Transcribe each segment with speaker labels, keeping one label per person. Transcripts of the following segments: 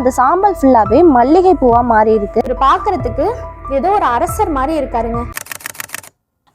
Speaker 1: இந்த சாம்பல் ஃபுல்லாவே மல்லிகை பூவா மாறி இருக்கு
Speaker 2: பாக்குறதுக்கு பார்க்கறதுக்கு ஏதோ ஒரு அரசர் மாதிரி இருக்காருங்க.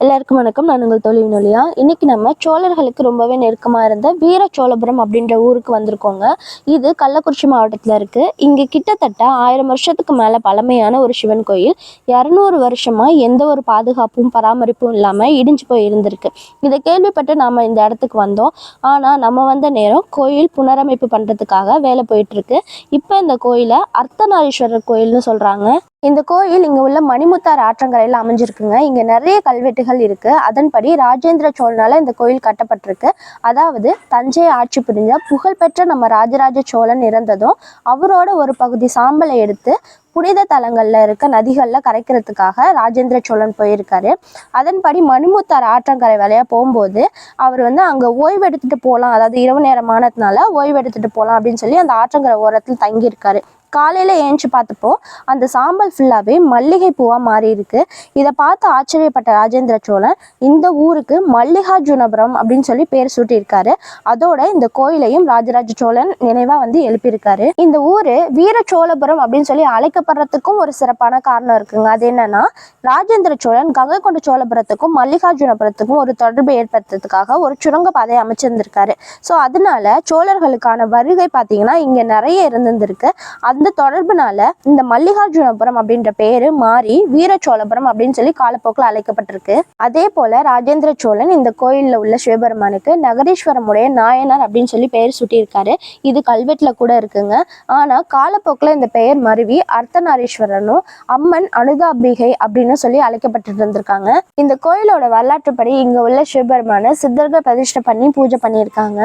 Speaker 1: எல்லாருக்கும் வணக்கம். நான் உங்கள் தொழில் நொழியா இன்னைக்கு நம்ம சோழர்களுக்கு ரொம்பவே நெருக்கமாக இருந்த வீர சோழபுரம் அப்படின்ற ஊருக்கு வந்திருக்கோங்க. இது கள்ளக்குறிச்சி மாவட்டத்தில் இருக்குது இங்கே கிட்டத்தட்ட ஆயிரம் வருஷத்துக்கு மேலே பழமையான ஒரு சிவன் கோயில். இரநூறு வருஷமாக எந்த ஒரு பாதுகாப்பும் பராமரிப்பும் இல்லாமல் இடிஞ்சு போய் இருந்திருக்கு இதை கேள்விப்பட்டு நாம் இந்த இடத்துக்கு வந்தோம். ஆனால் நம்ம வந்த நேரம் கோயில் புனரமைப்பு பண்ணுறதுக்காக வேலை போயிட்டுருக்கு இப்போ இந்த கோயிலை அர்த்தநாரீஸ்வரர் கோயில்னு சொல்கிறாங்க இந்த கோயில் இங்க உள்ள மணிமுத்தார் ஆற்றங்கரையில் அமைஞ்சிருக்குங்க. இங்க நிறைய கல்வெட்டுகள் இருக்கு. அதன்படி ராஜேந்திர சோழனால இந்த கோயில் கட்டப்பட்டிருக்கு. அதாவது தஞ்சை ஆட்சி புரிஞ்ச புகழ்பெற்ற நம்ம ராஜராஜ சோழன் இறந்ததும் அவரோட ஒரு பகுதி சாம்பலை எடுத்து புனித தலங்களில் இருக்க நதிகளில் கரைக்கிறதுக்காக ராஜேந்திர சோழன் போயிருக்காரு. அதன்படி மணிமுத்தார் ஆற்றங்கரை வழியாக போகும்போது அவர் வந்து அங்கே ஓய்வு எடுத்துகிட்டு போகலாம் அதாவது இரவு நேரமானதுனால ஓய்வு எடுத்துகிட்டு போகலாம் அப்படின்னு சொல்லி அந்த ஆற்றங்கரை ஓரத்தில் தங்கியிருக்காரு. காலையில் ஏஞ்சி பார்த்தப்போ அந்த சாம்பல் ஃபுல்லாகவே மல்லிகை பூவாக மாறி இருக்கு. இதை பார்த்து ஆச்சரியப்பட்ட ராஜேந்திர சோழன் இந்த ஊருக்கு மல்லிகார்ஜுனபுரம் அப்படின்னு சொல்லி பேர் சூட்டியிருக்காரு. அதோட இந்த கோயிலையும் ராஜராஜ சோழன் நினைவாக வந்து எழுப்பியிருக்காரு. இந்த ஊர் வீர சோழபுரம் அப்படின்னு சொல்லி அழைக்கப்படுறதுக்கும் ஒரு சிறப்பான காரணம் இருக்குங்க. அது என்னன்னா ராஜேந்திர சோழன் கங்கை கொண்ட சோழபுரத்துக்கும் மல்லிகார்ஜுனபுரத்துக்கும் ஒரு தொடர்பு ஏற்படுத்துறதுக்காக ஒரு சுரங்கப்பாதை அமைச்சிருந்திருக்காரு. ஸோ அதனால சோழர்களுக்கான வருகை பார்த்தீங்கன்னா இங்க நிறைய இருந்திருக்கு அந்த தொடர்புனால இந்த மல்லிகார்ஜுனபுரம் அப்படின்ற பேரு மாறி வீர சோழபுரம் அப்படின்னு சொல்லி காலப்போக்கில் அழைக்கப்பட்டிருக்கு. அதே போல ராஜேந்திர சோழன் இந்த கோயில்ல உள்ள சிவபெருமானுக்கு நகரீஸ்வரமுடைய நாயனார் அப்படின்னு சொல்லி பெயர் சுட்டியிருக்காரு. இது கல்வெட்டுல கூட இருக்குங்க. ஆனா காலப்போக்கில் இந்த பெயர் மருவி அர்த்தநாரீஸ்வரனும் அம்மன் அனுதாபிகை அப்படின்னு சொல்லி அழைக்கப்பட்டு இருந்திருக்காங்க இந்த கோயிலோட வரலாற்றுப்படி இங்க உள்ள சிவபெருமான சித்தர்கள் பிரதிஷ்டை பண்ணி பூஜை பண்ணியிருக்காங்க.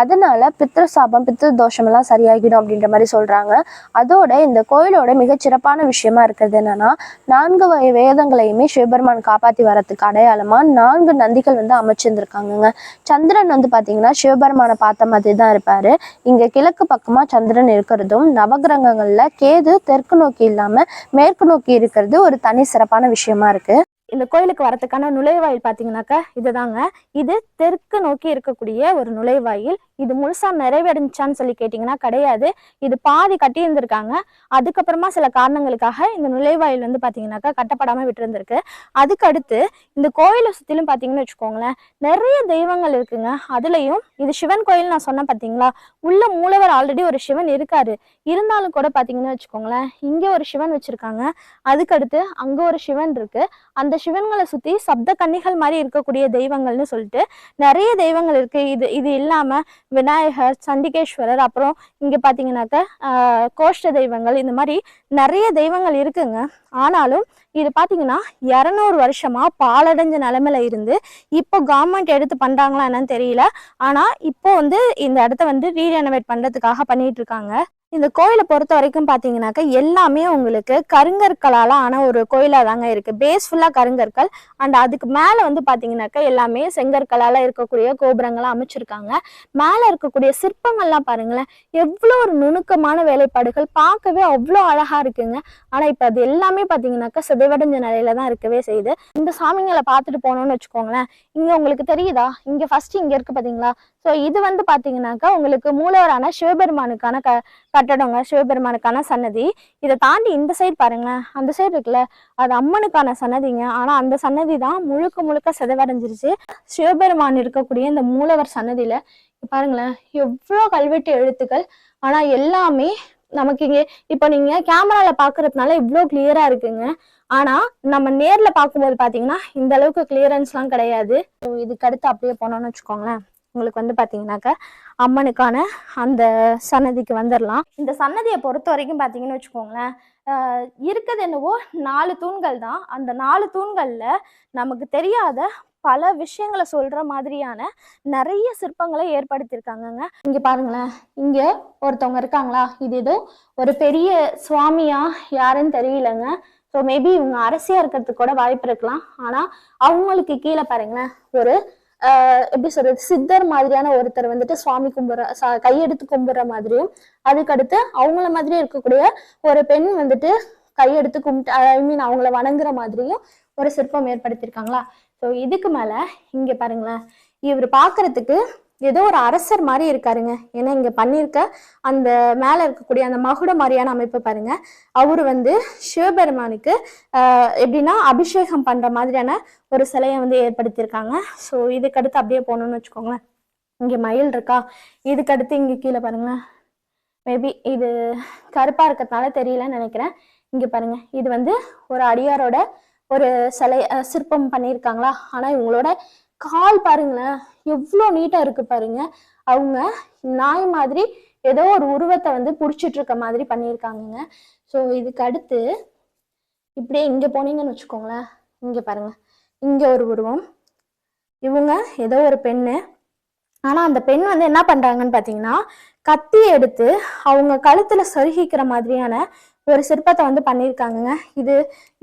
Speaker 1: அதனால பித்ரு சாபம் பித்ரு தோஷம் எல்லாம் சரியாகிடும் அப்படின்ற மாதிரி சொல்றாங்க. அதோட இந்த கோயிலோட மிக சிறப்பான விஷயமா இருக்கிறது என்னன்னா நான்கு வகை வேதங்களையுமே சிவபெருமான் காப்பாத்தி வரதுக்கு அடையாளமா நான்கு நந்திகள் வந்து அமைச்சிருந்திருக்காங்கங்க. சந்திரன் வந்து பாத்தீங்கன்னா சிவபெருமானை பார்த்த மாதிரி தான் இருப்பாரு. இங்க கிழக்கு பக்கமா சந்திரன் இருக்கிறதும் நவகிரகங்கள்ல கேது தெற்கு நோக்கி இல்லாம மேற்கு நோக்கி இருக்கிறது ஒரு தனி சிறப்பான விஷயமா இருக்கு.
Speaker 2: இந்த கோயிலுக்கு வரத்துக்கான நுழைவாயில் பார்த்தீங்கன்னாக்கா இதுதாங்க. இது தெற்கு நோக்கி இருக்கக்கூடிய ஒரு நுழைவாயில். இது முழுசா நிறைவடைஞ்சான்னு சொல்லி கேட்டிங்கன்னா கிடையாது. இது பாதி கட்டியிருந்திருக்காங்க. அதுக்கப்புறமா சில காரணங்களுக்காக இந்த நுழைவாயில் வந்து பார்த்தீங்கன்னாக்கா கட்டப்படாம விட்டுருந்துருக்கு. அதுக்கடுத்து இந்த கோயிலை சுற்றிலும் பார்த்தீங்கன்னு வச்சுக்கோங்களேன் நிறைய தெய்வங்கள் இருக்குங்க. அதுலேயும் இது சிவன் கோயில் நான் சொன்னேன் பார்த்தீங்களா உள்ள மூலவர் ஆல்ரெடி ஒரு சிவன் இருக்காரு. இருந்தாலும் கூட பார்த்தீங்கன்னு வச்சுக்கோங்களேன் இங்கே ஒரு சிவன் வச்சிருக்காங்க. அதுக்கடுத்து அங்கே ஒரு சிவன் இருக்கு. அந்த சிவன்களை சுற்றி சப்த கன்னிகள் மாதிரி இருக்கக்கூடிய தெய்வங்கள்னு சொல்லிட்டு நிறைய தெய்வங்கள் இருக்கு. இது இது இல்லாம விநாயகர் சண்டிகேஸ்வரர் அப்புறம் இங்கே பார்த்தீங்கன்னாக்க கோஷ்ட தெய்வங்கள் இந்த மாதிரி நிறைய தெய்வங்கள் இருக்குங்க. ஆனாலும் இது பார்த்தீங்கன்னா இரநூறு வருஷமா பாலடைஞ்ச நிலமையில இருந்து இப்போ கவர்மெண்ட் எடுத்து பண்ணுறாங்களா என்னன்னு தெரியல. ஆனால் இப்போ வந்து இந்த இடத்த வந்து ரீரெனோவேட் பண்ணுறதுக்காக பண்ணிட்டு இருக்காங்க. இந்த கோயிலை பொறுத்த வரைக்கும் பார்த்தீங்கன்னாக்கா எல்லாமே உங்களுக்கு கருங்கற்களால் ஆன ஒரு கோயிலாக தாங்க இருக்கு பேஸ் ஃபுல்லாக கருங்கற்கள். அண்ட் அதுக்கு மேலே வந்து பார்த்தீங்கன்னாக்கா எல்லாமே செங்கற்களால் இருக்கக்கூடிய கோபுரங்களாக அமைச்சிருக்காங்க. மேலே இருக்கக்கூடிய சிற்பங்கள்லாம் பாருங்களேன் எவ்வளோ ஒரு நுணுக்கமான வேலைப்பாடுகள். பார்க்கவே அவ்வளோ அழகாக இருக்குங்க. ஆனால் இப்போ அது எல்லாமே பார்த்தீங்கன்னாக்கா சிதைவடைஞ்ச நிலையில தான் இருக்கவே செய்யுது. இந்த சாமிங்களை பார்த்துட்டு போனோம்னு வச்சுக்கோங்களேன் இங்கே உங்களுக்கு தெரியுதா? இங்கே ஃபஸ்ட்டு இங்கே இருக்குது பார்த்தீங்களா ஸோ இது வந்து பாத்தீங்கன்னாக்கா உங்களுக்கு மூலவரான சிவபெருமானுக்கான க கட்டடங்க சிவபெருமானுக்கான சன்னதி. இதை தாண்டி இந்த சைடு பாருங்களேன். அந்த சைடு இருக்குல்ல அது அம்மனுக்கான சன்னதிங்க. ஆனால் அந்த சன்னதி தான் முழுக்க முழுக்க சிதவடைஞ்சிருச்சு. சிவபெருமான் இருக்கக்கூடிய இந்த மூலவர் சன்னதியில். பாருங்களேன் எவ்வளோ கல்வெட்டு எழுத்துக்கள். ஆனால் எல்லாமே நமக்கு இங்கே இப்போ நீங்கள் கேமராவில் பார்க்குறதுனால இவ்வளோ கிளியராக இருக்குங்க. ஆனால் நம்ம நேரில் பார்க்கும்போது பார்த்தீங்கன்னா இந்த அளவுக்கு கிளியரன்ஸ்லாம் கிடையாது. So, இதுக்கு அடுத்து அப்படியே போனோம்னு வச்சுக்கோங்களேன். உங்களுக்கு வந்து பாத்தீங்கன்னாக்க அம்மனுக்கான அந்த சன்னதிக்கு வந்துடலாம் இந்த சன்னதியை பொறுத்த வரைக்கும் பார்த்தீங்கன்னு வச்சுக்கோங்களேன் இருக்கிறது என்னவோ நாலு தூண்கள் தான். அந்த நாலு தூண்களில் நமக்கு தெரியாத பல விஷயங்களை சொல்கிற மாதிரியான நிறைய சிற்பங்களை ஏற்படுத்தியிருக்காங்கங்க. இங்கே பாருங்களேன் இங்கே ஒருத்தவங்க இருக்காங்களா? இது ஏதோ ஒரு பெரிய சுவாமியா யாருன்னு தெரியலங்க. ஸோ மேபி இவங்க அரசியாக இருக்கிறதுக்கு கூட வாய்ப்பு இருக்கலாம். ஆனால் அவங்களுக்கு கீழே பாருங்களேன் ஒரு எப்படி சொல்றது சித்தர் மாதிரியான ஒருத்தர் வந்துட்டு சுவாமி கும்பிட்ற கையெடுத்து கும்பிட்ற மாதிரியும் அதுக்கடுத்து அவங்கள மாதிரியே இருக்கக்கூடிய ஒரு பெண் வந்துட்டு கையெடுத்து கும்பிட்டு ஐ மீன் அவங்கள வணங்குற மாதிரியும் ஒரு சிற்பம் ஏற்படுத்தியிருக்காங்களா? ஸோ இதுக்கு மேல இங்க பாருங்களேன். இவர் பார்க்கறதுக்கு ஏதோ ஒரு அரசர் மாதிரி இருக்காருங்க. ஏன்னா இங்க பண்ணியிருக்க அந்த மேல இருக்கக்கூடிய அந்த மகுட மாதிரியான அமைப்பு பாருங்க. அவரு வந்து சிவபெருமானுக்கு எப்படின்னா அபிஷேகம் பண்ற மாதிரியான ஒரு சிலையை வந்து ஏற்படுத்தியிருக்காங்க. ஸோ இதுக்கு அடுத்து அப்படியே போகணும்னு வச்சுக்கோங்களேன். இங்க மயில் இருக்கா? இதுக்கு அடுத்து இங்க கீழே பாருங்களேன் மேபி இது கருப்பா இருக்கிறதுனால தெரியலன்னு நினைக்கிறேன். இங்க பாருங்க. இது வந்து ஒரு அடியாரோட ஒரு சிலை சிற்பம் பண்ணியிருக்காங்களா? ஆனா இவங்களோட கால் பாருங்களேன். எவ்வளோ நீட்டா இருக்கு பாருங்க. அவங்க நாய் மாதிரி ஏதோ ஒரு உருவத்தை வந்து புடிச்சிட்டு இருக்க மாதிரி பண்ணியிருக்காங்கங்க. ஸோ இதுக்கு அடுத்து இப்படியே இங்க போனீங்கன்னு வச்சுக்கோங்களேன். இங்க பாருங்க. இங்க ஒரு உருவம். இவங்க ஏதோ ஒரு பெண்ணு. ஆனா அந்த பெண் வந்து என்ன பண்றாங்கன்னு பாத்தீங்கன்னா கத்தி எடுத்து அவங்க கழுத்துல சொருகிக்கிற மாதிரியான ஒரு சிற்பத்தை வந்து பண்ணியிருக்காங்கங்க. இது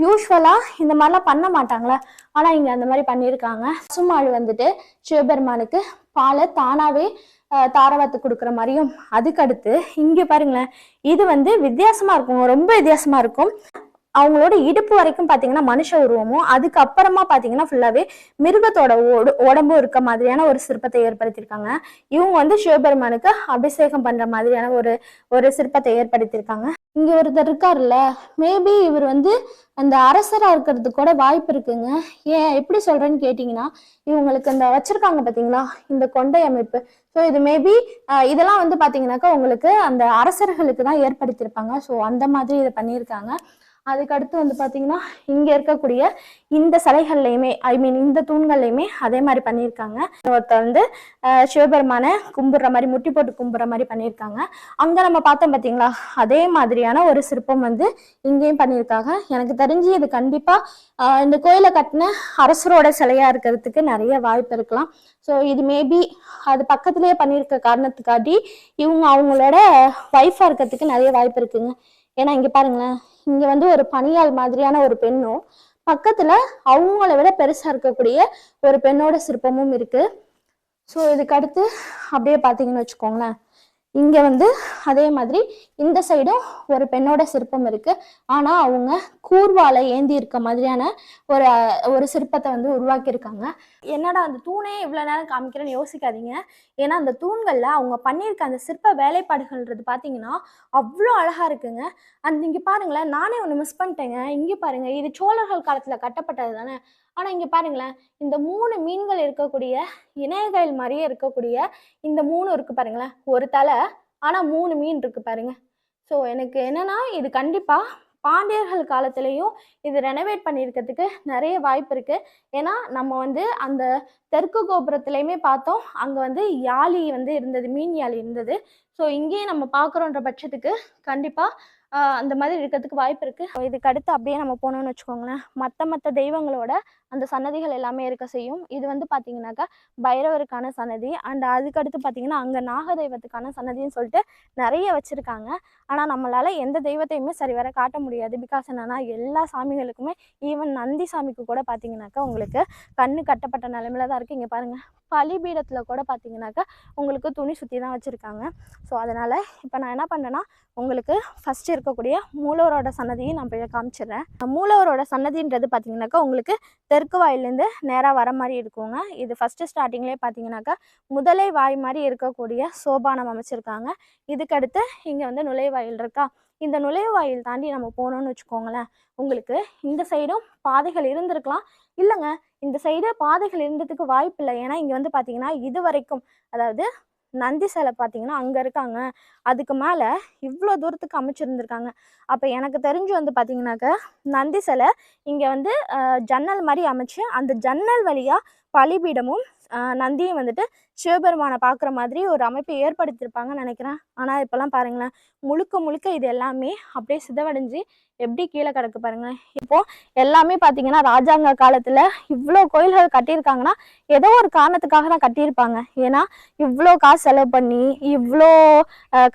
Speaker 2: யூஸ்வலா இந்த மாதிரிலாம் பண்ண மாட்டாங்களே? ஆனால் இங்கே அந்த மாதிரி பண்ணியிருக்காங்க. பசுமாடு வந்துட்டு சிவபெருமானுக்கு பாலை தானாகவே தாரவாத்து கொடுக்குற மாதிரியும் அதுக்கடுத்து இங்கே பாருங்களேன் இது வந்து வித்தியாசமாக இருக்கும். ரொம்ப வித்தியாசமாக இருக்கும். அவங்களோட இடுப்பு வரைக்கும் பார்த்தீங்கன்னா மனுஷ உருவமும் அதுக்கப்புறமா பார்த்தீங்கன்னா ஃபுல்லாகவே மிருகத்தோட உட- உடம்பும் இருக்க மாதிரியான ஒரு சிற்பத்தை ஏற்படுத்தியிருக்காங்க. இவங்க வந்து சிவபெருமானுக்கு அபிஷேகம் பண்ணுற மாதிரியான ஒரு ஒரு சிற்பத்தை ஏற்படுத்தியிருக்காங்க. இங்க ஒருத்தர் இருக்காருல்ல மேபி இவர் வந்து அந்த அரசரா இருக்கிறதுக்கு கூட வாய்ப்பு இருக்குங்க. ஏன் எப்படி சொல்றேன்னு கேட்டீங்கன்னா இவங்களுக்கு இந்த வச்சிருக்காங்க பாத்தீங்களா இந்த கொண்டை அமைப்பு. ஸோ இது மேபி இதெல்லாம் வந்து பாத்தீங்கன்னாக்கா உங்களுக்கு அந்த அரசர்களுக்கு தான் ஏற்படுத்தியிருப்பாங்க. ஸோ அந்த மாதிரி இதை பண்ணியிருக்காங்க. அதுக்கடுத்து வந்து பார்த்தீங்கன்னா இங்கே இருக்கக்கூடிய இந்த சிலைகள்லையுமே ஐ மீன் இந்த தூண்கள்லையுமே அதே மாதிரி பண்ணியிருக்காங்க. ஒருத்தர் வந்து ஆஹ் சிவபெருமானை மாதிரி முட்டி போட்டு கும்பிட்ற மாதிரி பண்ணியிருக்காங்க. அங்கே நம்ம பார்த்தோம் பார்த்தீங்களா அதே மாதிரியான ஒரு சிற்பம் வந்து இங்கேயும் பண்ணியிருக்காங்க. எனக்கு தெரிஞ்சு இது கண்டிப்பாக இந்த கோயிலை கட்டின அரசரோட சிலையாக இருக்கிறதுக்கு நிறைய வாய்ப்பு இருக்கலாம். ஸோ இது மேபி அது பக்கத்துலேயே பண்ணியிருக்க காரணத்துக்காட்டி இவங்க அவங்களோட ஒய்ஃபாக இருக்கிறதுக்கு நிறைய வாய்ப்பு இருக்குங்க. ஏன்னா இங்கே பாருங்களேன் இங்க வந்து ஒரு பணியாள் மாதிரியான ஒரு பெண்ணும் பக்கத்துல அவங்கள விட பெருசா இருக்கக்கூடிய ஒரு பெண்ணோட சிற்பமும் இருக்கு. ஸோ இதுக்கு அடுத்து அப்படியே பார்த்தீங்கன்னு வச்சுக்கோங்களேன். இங்க வந்து அதே மாதிரி இந்த சைடும் ஒரு பெண்ணோட சிற்பம் இருக்கு. ஆனா அவங்க கூர்வால ஏந்தி இருக்க மாதிரியான ஒரு ஒரு சிற்பத்தை வந்து உருவாக்கியிருக்காங்க. என்னடா அந்த தூணே இவ்வளோ நேரம் காமிக்கிறேன்னு யோசிக்காதீங்க. ஏன்னா அந்த தூண்கள்ல அவங்க பண்ணியிருக்க அந்த சிற்ப வேலைப்பாடுகள்ன்றது பார்த்தீங்கன்னா அவ்வளோ அழகா இருக்குங்க. அந்த இங்க பாருங்களேன் நானே ஒன்று மிஸ் பண்ணிட்டேங்க. இங்க பாருங்க இது சோழர்கள் காலத்துல கட்டப்பட்டது தானே. ஆனா இங்க பாருங்களேன் இந்த மூணு மீன்கள் இருக்கக்கூடிய இணையகள் மாதிரியே இருக்கக்கூடிய இந்த மூணு இருக்கு பாருங்களேன். ஒரு தலை ஆனால் மூணு மீன் இருக்குது பாருங்க. ஸோ எனக்கு என்னன்னா இது கண்டிப்பாக பாண்டியர்கள் காலத்துலேயும் இது ரெனோவேட் பண்ணியிருக்கிறதுக்கு நிறைய வாய்ப்பு இருக்குது ஏன்னா நம்ம வந்து அந்த தெற்கு கோபுரத்துலையுமே பார்த்தோம். அங்கே வந்து யாழி வந்து இருந்தது மீன் யாழி இருந்தது. ஸோ இங்கேயே நம்ம பார்க்குறோன்ற பட்சத்துக்கு கண்டிப்பாக அந்த மாதிரி இருக்கிறதுக்கு வாய்ப்பு இருக்குது இதுக்கு அடுத்து அப்படியே நம்ம போனோம்னு வச்சுக்கோங்களேன். மற்ற மற்ற தெய்வங்களோட அந்த சன்னதிகள் எல்லாமே இருக்க செய்யும். இது வந்து பார்த்தீங்கன்னாக்கா பைரவருக்கான சன்னதி. அண்ட் அதுக்கடுத்து பார்த்தீங்கன்னா அங்கே நாக தெய்வத்துக்கான சன்னதின்னு சொல்லிட்டு நிறைய வச்சுருக்காங்க. ஆனால் நம்மளால் எந்த தெய்வத்தையுமே சரி வர காட்ட முடியாது. பிகாஸ் என்னன்னா எல்லா சாமிகளுக்குமே ஈவன் நந்தி சாமிக்கு கூட பார்த்தீங்கன்னாக்கா உங்களுக்கு கண்ணு கட்டப்பட்ட நிலமையில தான் இருக்குது இங்கே பாருங்கள் பலிபீடத்தில் கூட பார்த்தீங்கன்னாக்கா உங்களுக்கு துணி சுற்றி தான் வச்சுருக்காங்க. ஸோ அதனால் இப்போ நான் என்ன பண்ணேன்னா உங்களுக்கு ஃபஸ்ட்டு இருக்கக்கூடிய மூலவரோட சன்னதியும் நான் போய் காமிச்சிடுறேன். மூலவரோட சன்னதின்றது பார்த்தீங்கன்னாக்கா உங்களுக்கு தெற்கு வாயிலேருந்து நேராக வர மாதிரி இருக்குங்க. இது ஃபஸ்ட்டு ஸ்டார்டிங்லேயே பார்த்தீங்கன்னாக்கா முதலை வாய் மாதிரி இருக்கக்கூடிய சோபானம் அமைச்சிருக்காங்க. இதுக்கடுத்து இங்கே வந்து நுழைவாயில் இருக்கா? இந்த நுழைவாயில் தாண்டி நம்ம போனோம்னு வச்சுக்கோங்களேன். உங்களுக்கு இந்த சைடும் பாதைகள் இருந்திருக்கலாம். இல்லைங்க இந்த சைடு பாதைகள் இருந்ததுக்கு வாய்ப்பு இல்லை ஏன்னா இங்கே வந்து பார்த்தீங்கன்னா இது வரைக்கும் அதாவது நந்தி சிலை பார்த்தீங்கன்னா அங்கே இருக்காங்க. அதுக்கு மேலே இவ்வளோ தூரத்துக்கு அமைச்சிருந்துருக்காங்க. அப்போ எனக்கு தெரிஞ்சு வந்து பார்த்தீங்கன்னாக்க நந்தி சிலை இங்கே வந்து ஜன்னல் மாதிரி அமைச்சு அந்த ஜன்னல் வழியாக பலிபீடமும் நந்தியும் வந்துட்டு சிவபெருமானை பார்க்குற மாதிரி ஒரு அமைப்பை ஏற்படுத்தியிருப்பாங்கன்னு நினைக்கிறேன். ஆனால் இப்போல்லாம் பாருங்களேன் முழுக்க முழுக்க இது எல்லாமே அப்படியே சிதவடைஞ்சு எப்படி கீழே கிடக்கு பாருங்களேன். இப்போது எல்லாமே பார்த்தீங்கன்னா ராஜாங்க காலத்தில் இவ்வளோ கோயில்கள் கட்டியிருக்காங்கன்னா ஏதோ ஒரு காரணத்துக்காக தான் கட்டியிருப்பாங்க. ஏன்னா இவ்வளோ காசு செலவு பண்ணி இவ்வளோ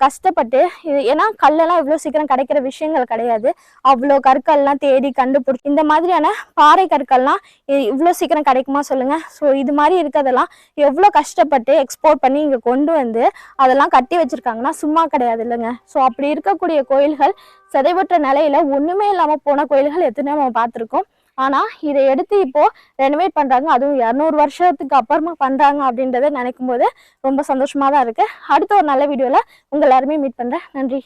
Speaker 2: கஷ்டப்பட்டு இது ஏன்னா கல்லெல்லாம் இவ்வளோ சீக்கிரம் கிடைக்கிற விஷயங்கள் கிடையாது. அவ்வளோ கற்கள்லாம் தேடி கண்டுபிடிச்சி இந்த மாதிரியான பாறை கற்கள்லாம் இவ்வளோ சீக்கிரம் கிடைக்குமா சொல்லுங்கள் ஸோ இது மாதிரி இருக்கிறதெல்லாம் எவ்வளோ கஷ்டப்பட்டு எக்ஸ்போர்ட் பண்ணி இங்கே கொண்டு வந்து அதெல்லாம் கட்டி வச்சிருக்காங்கன்னா சும்மா கிடையாது இல்லைங்க. ஸோ அப்படி இருக்கக்கூடிய கோயில்கள் சிதைவற்ற நிலையில் ஒன்றுமே இல்லாமல் போன கோயில்கள் எத்தனையோ நம்ம பார்த்துருக்கோம். ஆனால் இதை எடுத்து இப்போது ரெனோவேட் பண்ணுறாங்க அதுவும் இரநூறு வருஷத்துக்கு அப்புறமா பண்ணுறாங்க அப்படின்றத நினைக்கும் போது ரொம்ப சந்தோஷமாக தான் இருக்குது அடுத்த ஒரு நல்ல வீடியோவில் உங்கள் எல்லாருமே மீட் பண்ணுறேன் நன்றி.